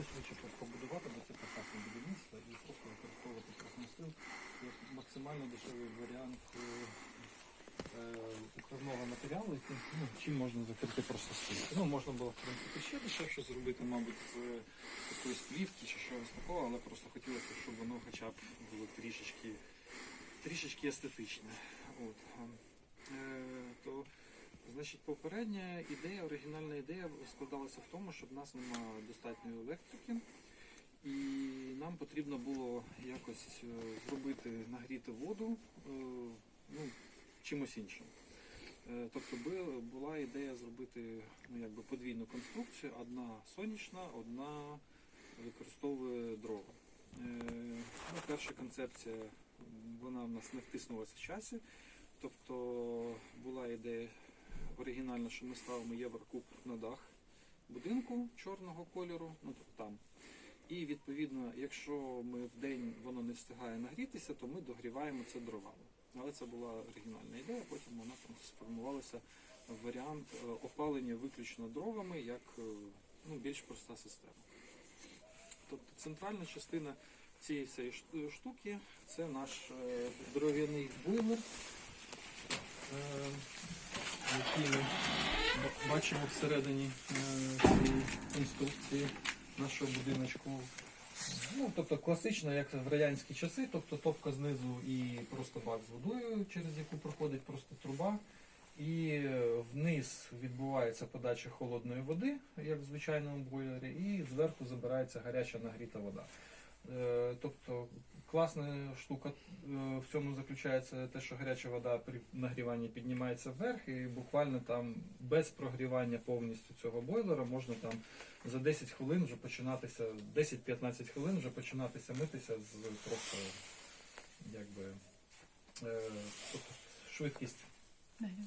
все швидше побудувати, бо це посадка будівництва і просто використовувати профнастил як максимально дешевий варіант е, е, матеріалу, яким, ну, чим можна закрити просто стільки. Ну, можна було, в принципі, ще дешевше зробити, мабуть, з якоїсь плівки чи щось такого, але просто хотілося, щоб воно хоча б було трішечки, трішечки естетичне. От. Е, то, значить, попередня ідея, оригінальна ідея складалася в тому, що в нас немає достатньої електрики. І нам потрібно було якось е, зробити нагріти воду е, ну, чимось іншим. Е, Тобто була ідея зробити ну, якби подвійну конструкцію, одна сонячна, одна використовує дрова. Ну, перша концепція вона в нас не втиснулася в часі. Тобто була ідея оригінальна, що ми ставимо єврокуб на дах будинку чорного кольору, ну тобто там. І відповідно, якщо ми в день воно не встигає нагрітися, то ми догріваємо це дровами. Але це була оригінальна ідея, потім вона там сформувалася варіант е, опалення виключно дровами, як е, ну, більш проста система. Тобто центральна частина цієї всієї штуки це наш е, дров'яний бойлер, який ми бачимо всередині е, цієї конструкції нашого будиночку. Ну, тобто класично, як в радянські часи, тобто топка знизу і просто бак з водою, через яку проходить просто труба. І е, вниз відбувається подача холодної води, як в звичайному бойлері, і зверху забирається гаряча нагріта вода. Е, Тобто класна штука е, в цьому заключається те, що гаряча вода при нагріванні піднімається вверх, і буквально там без прогрівання повністю цього бойлера можна там за 10 хвилин вже починатися, 10-15 хвилин вже починатися митися з просто якби е, тобто швидкість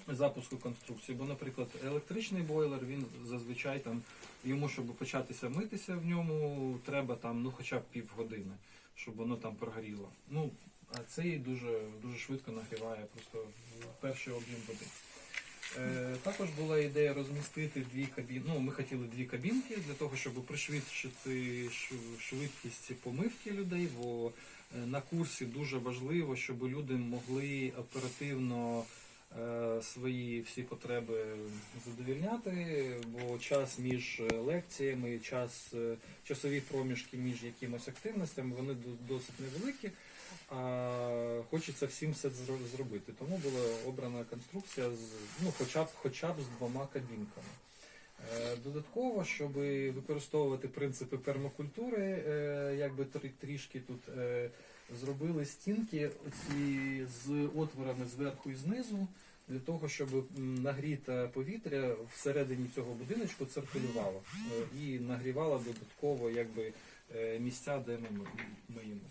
запуску конструкції. Бо, наприклад, електричний бойлер, він зазвичай там йому, щоб початися митися в ньому, треба там ну хоча б півгодини, щоб воно там прогоріло. Ну, а цей дуже, дуже швидко нагріває просто перший об'єм води. Е, також була ідея розмістити дві кабінки. Ну, ми хотіли дві кабінки для того, щоб пришвидшити швидкість помивки людей, бо е, на курсі дуже важливо, щоб люди могли оперативно свої всі потреби задовільняти, бо час між лекціями, час, е, часові проміжки між якимось активностями, вони досить невеликі. А хочеться всім все зробити. Тому була обрана конструкція з ну, хоча б хоча б з двома кабінками. Е, Додатково, щоб використовувати принципи пермакультури, е, якби трі- трішки тут е, зробили стінки ці з отворами зверху і знизу, для того, щоб нагріте повітря всередині цього будиночку циркулювало е, і нагрівало додатково якби, е, місця, де ми м- миємося.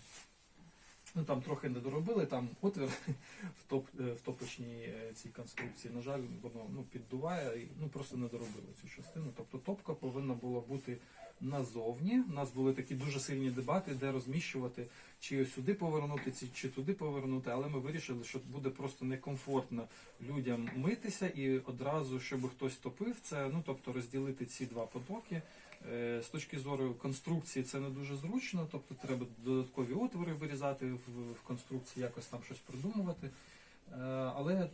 Ну там трохи не доробили, там отвір в, топ, е, в топочній е, цій конструкції. На жаль, воно ну, піддуває ну, просто не доробили цю частину. Тобто топка повинна була бути назовні. У нас були такі дуже сильні дебати, де розміщувати, чи сюди повернути, чи туди повернути. Але ми вирішили, що буде просто некомфортно людям митися і одразу, щоб хтось топив це, ну тобто розділити ці два потоки. Е, З точки зору конструкції це не дуже зручно, тобто треба додаткові отвори вирізати в, конструкції, якось там щось придумувати. Е, Але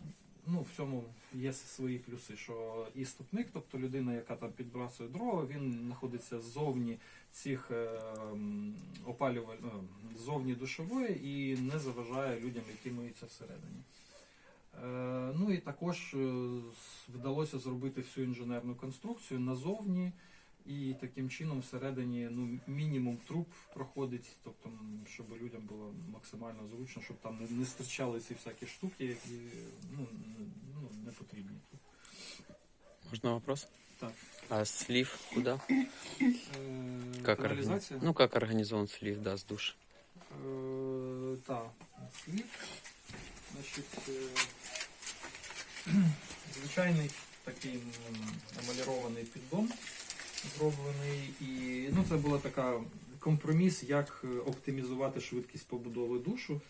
ну, в цьому є свої плюси, що і ступник, тобто людина, яка там підбрасує дрова, він знаходиться ззовні цих е, м, опалюваль, е, ззовні душової і не заважає людям, які миються всередині. Ну і також вдалося зробити всю інженерну конструкцію назовні, і таким чином всередині ну, мінімум труб проходить, тобто, щоб людям було максимально зручно, щоб там не, не стирчали ці всякі штуки, які ну, ну, не потрібні тут. Можно вопрос? Так. А слив куда? Е, Как, каналізація? ну, как организован слив, да, с душ? Е, Так, слід. Значить, е, звичайний такий м, емалірований піддон зроблений. І ну, це була така компроміс, як е, оптимізувати швидкість побудови душу.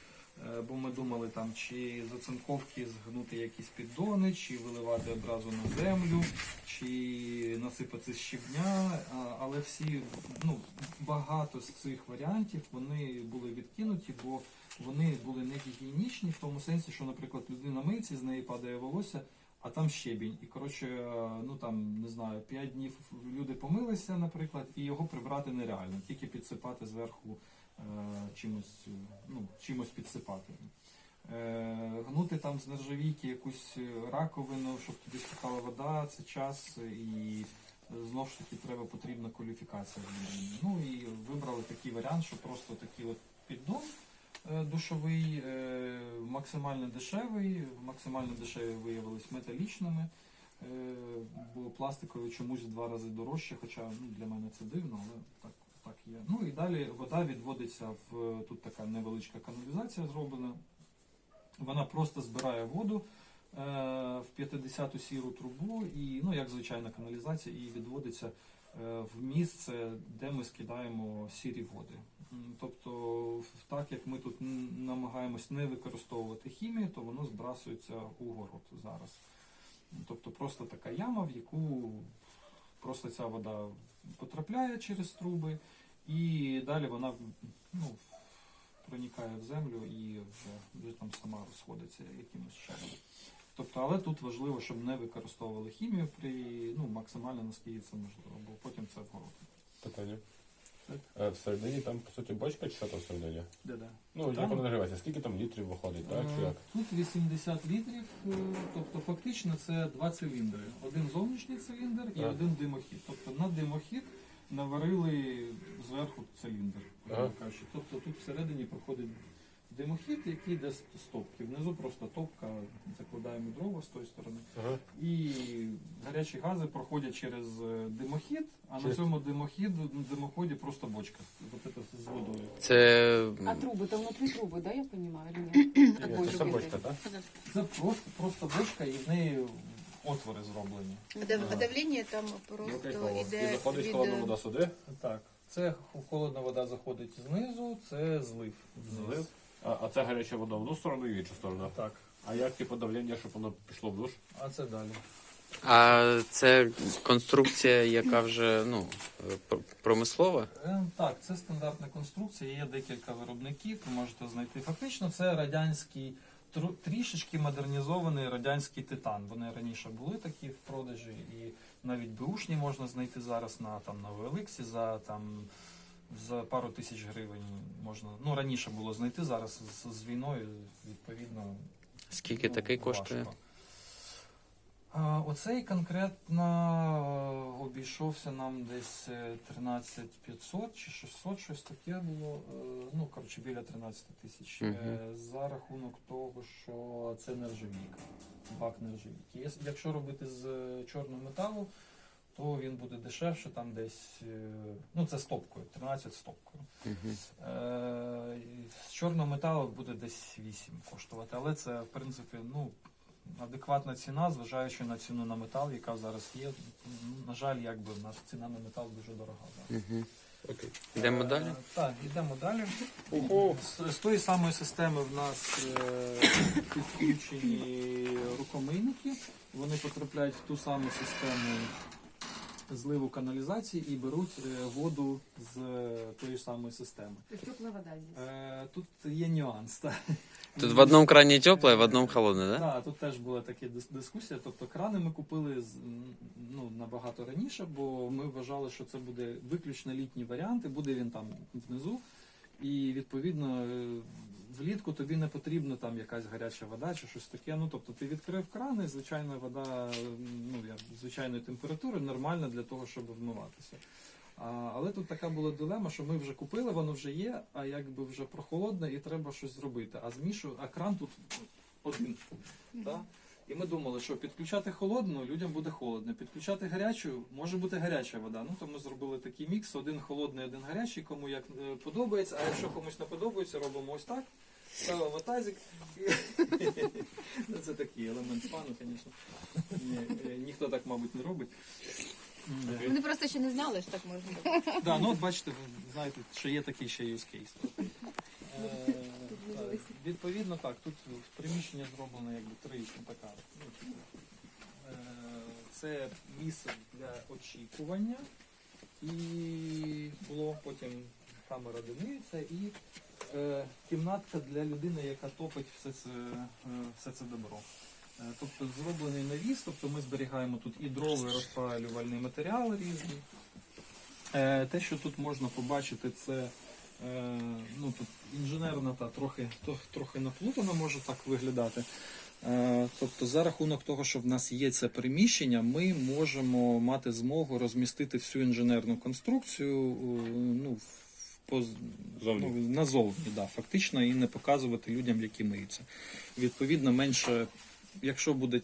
Е, Бо ми думали, там, чи з оцинковки згнути якісь піддони, чи виливати одразу на землю, чи насипати з щебня, але всі, ну, багато з цих варіантів вони були відкинуті, бо вони були не гігієнічні в тому сенсі, що, наприклад, людина миється, з неї падає волосся, а там щебінь. І коротше, е, ну там не знаю, 5 днів люди помилися, наприклад, і його прибрати нереально, тільки підсипати зверху е, чимось, е, ну, чимось підсипати. Е, гнути там з нержавійки якусь е, раковину, щоб туди стікала вода, це час і знову ж таки треба потрібна кваліфікація. Ну і вибрали такий варіант, що просто такий от піддон душовий, е, максимально дешевий, максимально дешеві виявились металічними. е, Бо пластикові чомусь в два рази дорожче, хоча ну, для мене це дивно, але так, так є. Ну і далі вода відводиться в тут така невеличка каналізація зроблена. Вона просто збирає воду е, в 50-ту сіру трубу, і, ну, як звичайна каналізація, і відводиться е, в місце, де ми скидаємо сірі води. Тобто, так як ми тут намагаємось не використовувати хімію, то воно збрасується у город зараз. Тобто просто така яма, в яку просто ця вода потрапляє через труби, і далі вона ну, проникає в землю і вже, вже там сама розходиться якимось чином. Тобто, але тут важливо, щоб не використовували хімію при ну, максимально наскільки це можливо, бо потім це в город. Питання. Е, Всередині там, по суті, бочка чи що там всередині? Да-да. Ну, Там- як воно нагрівається? Скільки там літрів виходить, так? Чи Е, як? Тут 80 літрів, е, тобто фактично це два циліндри. Один зовнішній циліндр і Так. один димохід. Тобто на димохід наварили зверху циліндр. грубо Ага. кажучи. Тобто тут всередині проходить димохід, який йде з стопки. Внизу просто топка, закладаємо дрова з тої сторони. Ага. І гарячі гази проходять через е, димохід, а на Через- цьому димохіду, димоході просто бочка от це з водою. Це А трубы-то внутри трубы, да, я понимаю, или нет? Ні, Такой це же бочка, так? Це просто, просто бочка і в неї отвори зроблені. Дав- А давлення там просто. І іде заходить від... холодна вода сюди. Так, це холодна вода заходить знизу, це злив. Злив. А, а це гаряча вода в одну сторону і в іншу сторону. Так, А як типу давлення, щоб воно пішло в душ? а це далі. а це конструкція, яка вже ну пр- промислова. Е, Так, це стандартна конструкція, є декілька виробників, ви можете знайти. Фактично, це радянський, тру- трішечки модернізований радянський титан. Вони раніше були такі в продажі, і навіть беушні можна знайти зараз на там на OLX за там. За пару тисяч гривень можна. Ну раніше було знайти зараз з, з війною, відповідно. Скільки ну, такий важко. коштує? А, Оцей конкретно е, обійшовся нам десь е, 13 500 чи 600, щось таке було. е, Ну, коротше, біля 13 тисяч. Е, За рахунок того, що це нержавійка, бак нержавійки. Якщо робити з е, чорного металу, то він буде дешевше, там десь, е, ну це з топкою, 13 з топкою. Мгм. Е, З чорного металу буде десь 8 коштувати, але це, в принципі, ну, адекватна ціна, зважаючи на ціну на метал, яка зараз є. На жаль, якби в нас ціна на метал дуже дорога. зараз. Мгм. Окей. Йдемо Е, далі. Так, йдемо далі. Ого. З, з тої самої системи в нас е, підключені рукомийники. Вони потрапляють в ту саму систему зливу каналізації і беруть е, воду з е, тої самої системи. Есть вода здесь. Е, Тут є нюанс. Так. Тут в одному крані тепле, в одному холодне, да? Так, тут теж була така дискусія. Тобто крани ми купили ну, набагато раніше, бо ми вважали, що це буде виключно літній варіант, і буде він там внизу. І відповідно е, влітку тобі не потрібна там якась гаряча вода чи щось таке. Ну тобто ти відкрив крани, звичайна вода ну, я- звичайної температури, нормальна для того, щоб вмиватися. А, але тут така була дилема, що ми вже купили, воно вже є, а якби вже прохолодне і треба щось зробити. А змішу, а кран тут один. Так? І ми думали, що підключати холодну, людям буде холодно. Підключати гарячу, може бути гаряча вода. Ну то ми зробили такий мікс: один холодний, один гарячий, кому як е, подобається. А якщо комусь не подобається, робимо ось так. Ставимо тазик. Ну, Це такий елемент фану, звісно. Е, Ніхто так, мабуть, не робить. Вони просто ще не знали, що так можна. Да, ну от бачите, ви знаєте, що є такий ще use так, Відповідно, так, тут приміщення зроблено якби трирічна така. Ну, типу, е, це місце для очікування. І було потім камера дивиться і е, кімнатка для людини, яка топить все це, е, все це добро. Е, Тобто зроблений навіс, тобто ми зберігаємо тут і дрова, і розпалювальні матеріали різні. Е, Те, що тут можна побачити, це ну, тут інженерна та трохи, трохи наплутана може так виглядати. Е, Тобто, за рахунок того, що в нас є це приміщення, ми можемо мати змогу розмістити всю інженерну конструкцію е, ну, в- поз- ну, назовні, да, фактично, і не показувати людям, які миються. Відповідно, менше, якщо буде,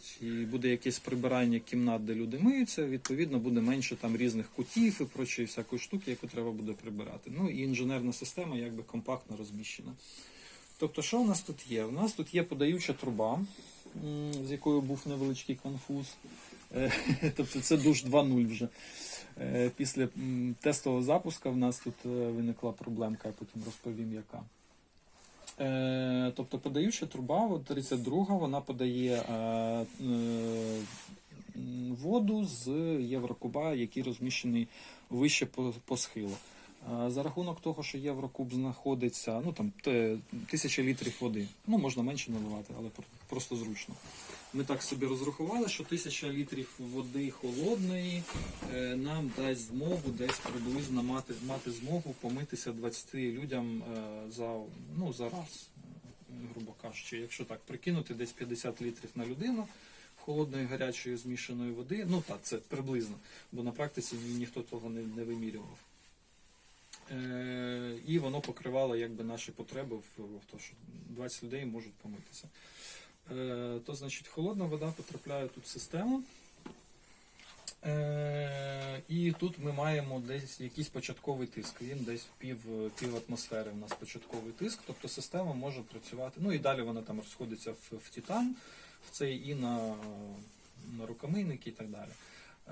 буде якесь прибирання кімнат, де люди миються, відповідно буде менше там різних кутів і прочої всякої штуки, яку треба буде прибирати. Ну і інженерна система якби компактно розміщена. Тобто, що у нас тут є? У нас тут є подаюча труба, з якою був невеличкий конфуз. Е, Тобто це душ 2.0 вже. Е, Після тестового запуску в нас тут е, виникла проблемка, я потім розповім, яка. Е, Тобто подаюча труба, от 32 вона подає е, воду з Єврокуба, який розміщений вище по, по схилу. За рахунок того, що Єврокуб знаходиться, ну там тисяча літрів води. Ну, можна менше наливати, але про- просто зручно. Ми так собі розрахували, що тисяча літрів води холодної е, нам дасть змогу десь приблизно мати, мати змогу помитися 20 людям е, за, ну, за раз, грубо кажучи. Якщо так прикинути, десь 50 літрів на людину холодної гарячої змішаної води. Ну так, це приблизно, бо на практиці ні- ніхто того не, не вимірював. І воно покривало якби наші потреби в, в те, що 20 людей можуть помитися. Е, то значить холодна вода потрапляє тут в систему. Е, і тут ми маємо десь якийсь початковий тиск. Він десь пів, пів атмосфери у нас початковий тиск, тобто система може працювати. Ну і далі вона там розходиться в, в титан, в цей і на, на рукомийники і так далі.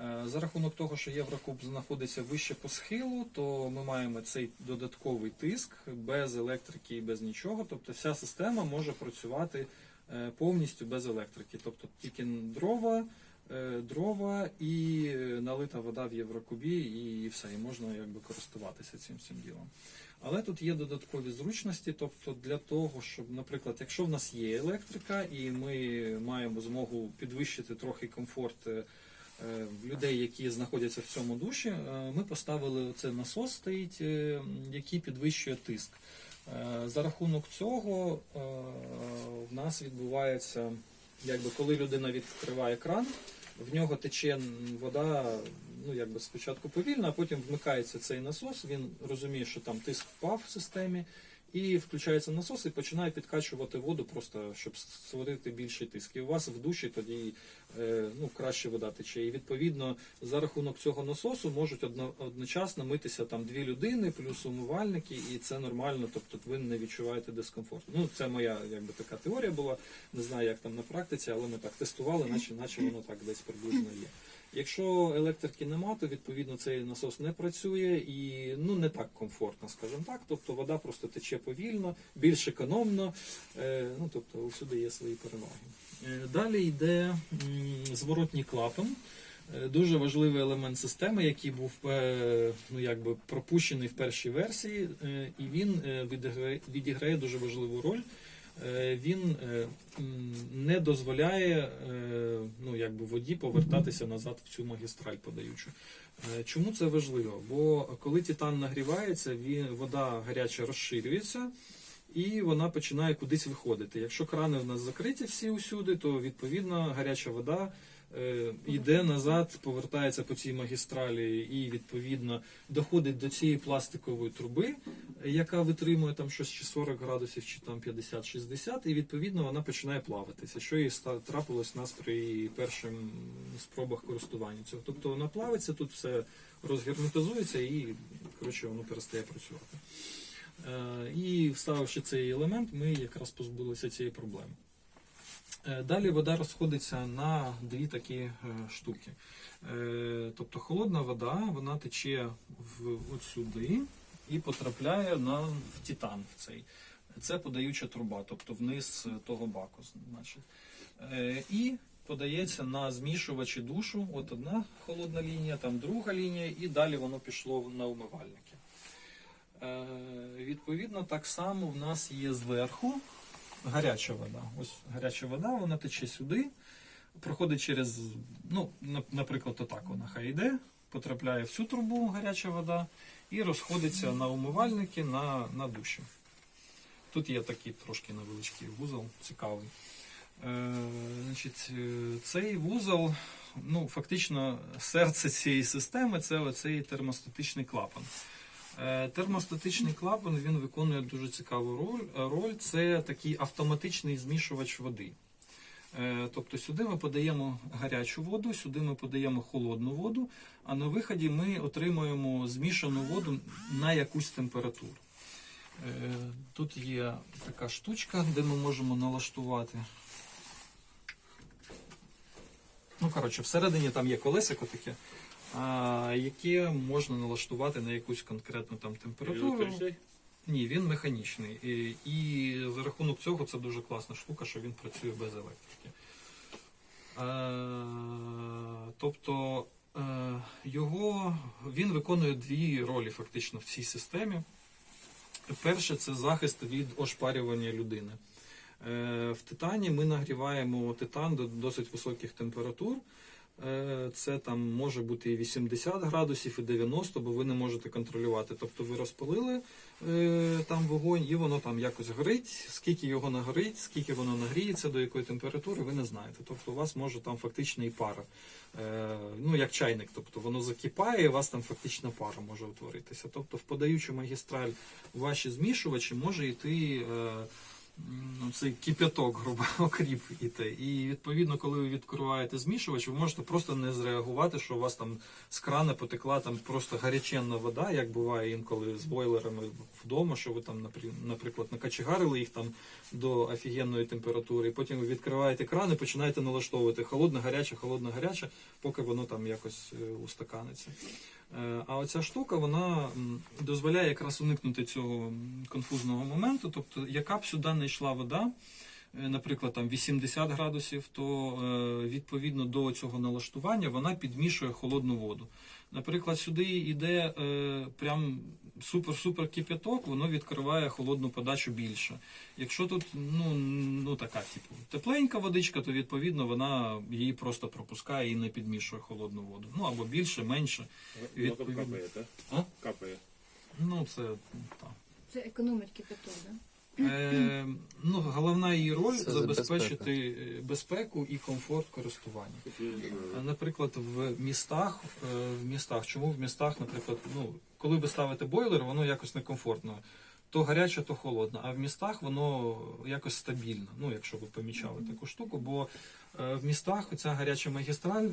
Е, За рахунок того, що Єврокуб знаходиться вище по схилу, то ми маємо цей додатковий тиск без електрики і без нічого. Тобто вся система може працювати е, повністю без електрики. Тобто тільки дрова, е, дрова і налита вода в Єврокубі, і все, і можна якби користуватися цим цим ділом. Але тут є додаткові зручності, тобто для того, щоб, наприклад, якщо в нас є електрика, і ми маємо змогу підвищити трохи комфорт людей, які знаходяться в цьому душі, е, ми поставили це насос стоїть, е, який підвищує тиск. Е, За рахунок цього е, в нас відбувається, якби коли людина відкриває кран, в нього тече вода, ну якби спочатку повільно, а потім вмикається цей насос. Він розуміє, що там тиск впав в системі, і включається насос і починає підкачувати воду, просто щоб створити більший тиск. І у вас в душі тоді е, ну, краще вода тече. І відповідно за рахунок цього насосу можуть одночасно митися там дві людини, плюс умивальники, і це нормально, тобто ви не відчуваєте дискомфорту. Ну, це моя якби така теорія була. Не знаю, як там на практиці, але ми так тестували, наче, наче воно так десь приблизно є. Якщо електрики нема, то відповідно цей насос не працює і ну не так комфортно, скажімо так. Тобто вода просто тече повільно, більш економно. Е, ну тобто усюди є свої переваги. Е, далі йде зворотній клапан. Е, Дуже важливий елемент системи, який був ну, якби пропущений в першій версії, і він відіграє дуже важливу роль. Е, Він е, не дозволяє е, ну, якби воді повертатися назад в цю магістраль подаючу. Е, Чому це важливо? Бо коли титан нагрівається, він, вода гаряча розширюється. І вона починає кудись виходити. Якщо крани в нас закриті всі усюди, то відповідно гаряча вода йде назад, повертається по цій магістралі і відповідно доходить до цієї пластикової труби, е, яка витримує там щось чи 40 градусів, чи там 50-60, і відповідно вона починає плаватися, що ста- трапилось нас при перших спробах користування цього. Тобто вона плавиться, тут все розгерметизується і коротше воно перестає працювати. Е, І вставивши цей елемент, ми якраз позбулися цієї проблеми. Е, Далі вода розходиться на дві такі е, штуки. Е, Тобто холодна вода вона тече в, от сюди і потрапляє на в титан в цей. Це подаюча труба, тобто вниз того баку. Значить. І подається на змішувачі душу. От одна холодна лінія, там друга лінія, і далі воно пішло на умивальники. Відповідно, так само в нас є зверху гаряча вода. Ось гаряча вода, вона тече сюди, проходить через, ну, наприклад, отак вона хай йде, потрапляє в цю трубу гаряча вода і розходиться на умивальники на, на душі. Тут є такий трошки невеличкий вузол, цікавий. Е, значить, е, цей вузол, ну, фактично, серце цієї системи це оцей термостатичний клапан. Е, Термостатичний клапан він виконує дуже цікаву роль. роль. Це такий автоматичний змішувач води. Е, Тобто сюди ми подаємо гарячу воду, сюди ми подаємо холодну воду, а на виході ми отримуємо змішану воду на якусь температуру. Е, Тут є така штучка, де ми можемо налаштувати. Ну, коротше, всередині там є колесико таке, а, яке можна налаштувати на якусь конкретну там температуру. Ні, він механічний. І, і за рахунок цього це дуже класна штука, що він працює без електрики. Е, тобто е, його, він виконує дві ролі фактично в цій системі. Перше це захист від ошпарювання людини. Е, В титані ми нагріваємо титан до досить високих температур. Е, Це там може бути і 80 градусів, і 90, бо ви не можете контролювати. Тобто ви розпалили е, там вогонь, і воно там якось горить. Скільки його нагорить, скільки воно нагріється, до якої температури, ви не знаєте. Тобто у вас може там фактично і пара. Е, Ну, як чайник, тобто воно закипає, і у вас там фактично пара може утворитися. Тобто в подаючу магістраль ваші змішувачі може йти. Ну, цей кип'яток, грубо окріп іти. І відповідно, коли ви відкриваєте змішувач, ви можете просто не зреагувати, що у вас там з крана потекла там просто гаряченна вода, як буває інколи з бойлерами вдома, що ви там, наприклад, накачегарили їх там до офігенної температури, і потім ви відкриваєте кран і починаєте налаштовувати холодна, гаряча, холодна, гаряча, поки воно там якось е, устаканиться. Е, А оця штука вона дозволяє якраз уникнути цього конфузного моменту. Тобто, яка б сюди не йшла вода, наприклад, там 80 градусів, то е, відповідно до цього налаштування вона підмішує холодну воду. Наприклад, сюди йде е, прям супер-супер кип'яток, воно відкриває холодну подачу більше. Якщо тут ну, ну така, типу, тепленька водичка, то відповідно вона її просто пропускає і не підмішує холодну воду. Ну або більше, менше. Воно там капає, так? А? Капає. Ну, це так. Це економить кипяток, да? Е, ну, головна її роль Це забезпечити безпека. безпеку і комфорт користування. Наприклад, в містах, е, в містах, чому в містах, наприклад, ну, коли ви ставите бойлер, воно якось некомфортно. То гаряче, то холодно. А в містах воно якось стабільно. Ну, якщо ви помічали таку штуку, бо е, в містах ця гаряча магістраль,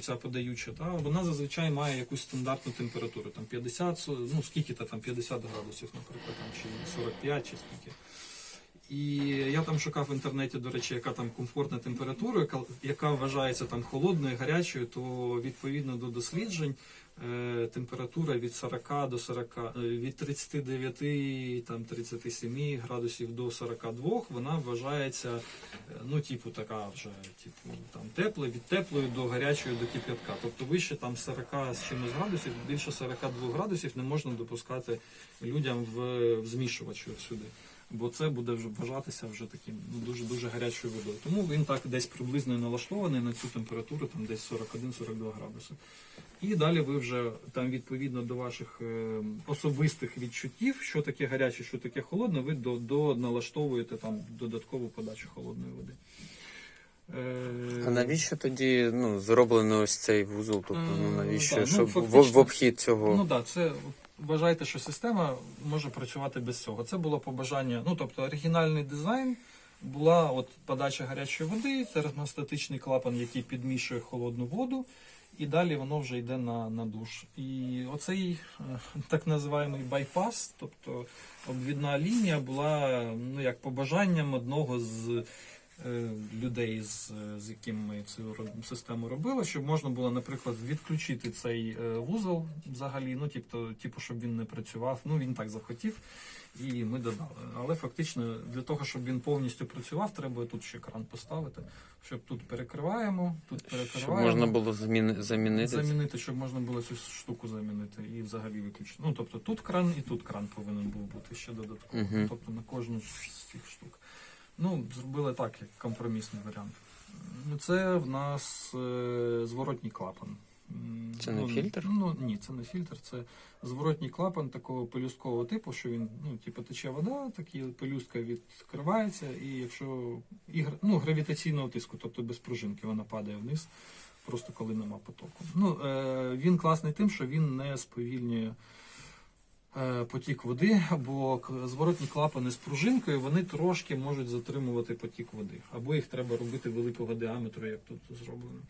ця подаюча, та, вона зазвичай має якусь стандартну температуру, там 50, ну скільки-то там 50 градусів, наприклад, там, чи 45, чи скільки. І я там шукав в інтернеті, до речі, яка там комфортна температура, яка, вважається там холодною, гарячою, то відповідно до досліджень температура від 40 до 40, е, від 39, там 37 градусів до 42, вона вважається, е, ну, типу, така вже, типу, там тепла, від теплої до гарячої до кип'ятка. Тобто вище там 40 з чимось градусів, більше 42 градусів не можна допускати людям в, в змішувачі сюди. Бо це буде вже вважатися вже таким ну, дуже дуже гарячою водою. Тому він так десь приблизно і налаштований на цю температуру, там десь 41-42 градуси. І далі ви вже там відповідно до ваших е, особистих відчуттів, що таке гаряче, що таке холодне, ви до, до налаштовуєте там додаткову подачу холодної води. Е, А навіщо тоді ну, зроблено ось цей вузол? Тобто, ну Е, навіщо? ну, Щоб в, фактично- в обхід цього. Ну так, це вважайте, що система може працювати без цього. Це було побажання. Ну тобто оригінальний дизайн була от подача гарячої води, термостатичний клапан, який підмішує холодну воду, і далі воно вже йде на, на душ. І оцей е, так називаємий байпас, тобто обвідна лінія, була ну як побажанням одного з людей, з, з яким ми цю систему робили, щоб можна було, наприклад, відключити цей е, вузол взагалі, ну, тобто, типу, щоб він не працював. Ну, він так захотів, і ми додали. Але фактично для того, щоб він повністю працював, треба тут ще кран поставити, щоб тут перекриваємо, тут Щоб перекриваємо. можна було заміни, замінити. Замінити, щоб можна було цю штуку замінити і взагалі виключити. Ну, тобто тут кран і тут кран повинен був бути ще додатково. Мгм. Тобто на кожну з цих штук. Ну, зробили так, як компромісний варіант. Ну, Це в нас е, зворотній клапан. Це не ну, фільтр? Ну ні, це не фільтр, це зворотній клапан такого пелюсткового типу, що він, ну, типу, тече вода, такі пелюстка відкривається, і якщо і, ну, гравітаційного тиску, тобто без пружинки, вона падає вниз, просто коли нема потоку. Ну, е, він класний тим, що він не сповільнює потік води, бо зворотні клапани з пружинкою вони трошки можуть затримувати потік води. Або їх треба робити великого діаметру, як тут зроблено.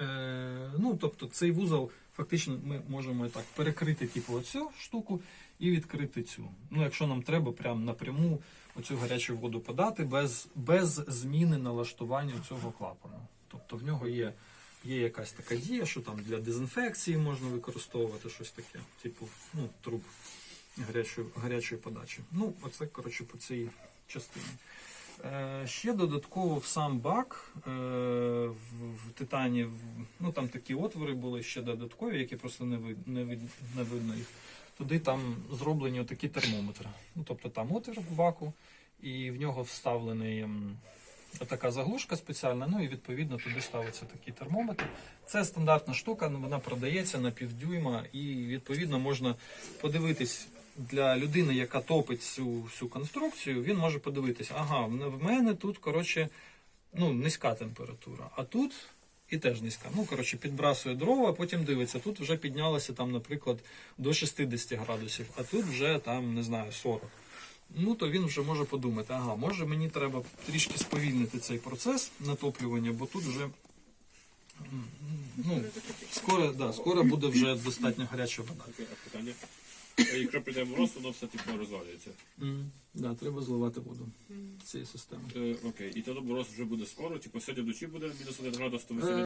Е, ну, тобто цей вузол фактично ми можемо так перекрити типу оцю штуку і відкрити цю. Ну, якщо нам треба прям напряму оцю гарячу воду подати без, без зміни налаштування цього клапану. Тобто в нього є, є якась така дія, що там для дезінфекції можна використовувати щось таке, типу ну, труб гарячої, гарячої подачі. Ну, оце, коротше, по цій частині. Е, ще додатково в сам бак е, в, в титані, в- ну там такі отвори були ще додаткові, які просто не, вид, не, вид, не видно їх. Туди там зроблені такі термометри. Ну, тобто там отвір в баку, і в нього вставлений така заглушка спеціальна, ну і відповідно туди ставиться такий термометр. Це стандартна штука, ну, вона продається на півдюйма, і відповідно можна подивитись для людини, яка топить цю всю конструкцію, він може подивитися, ага, в мене тут, коротше, ну, низька температура, а тут і теж низька. Ну, коротше, підбрасує дрова, а потім дивиться, тут вже піднялося там, наприклад, до 60 градусів, а тут вже там, не знаю, 40. Ну, то він вже може подумати, ага, може мені треба трішки сповільнити цей процес натоплювання, бо тут вже ну, скоро, да, скоро буде вже достатньо гаряча вода. Питання. Якщо прийде мороз, воно все типу розвалюється. Mm. Да, треба зливати воду з цієї системи. Е, окей, і тоді мороз вже буде скоро, типу сьогодні вночі буде мінус 1 градус, то ми сьогодні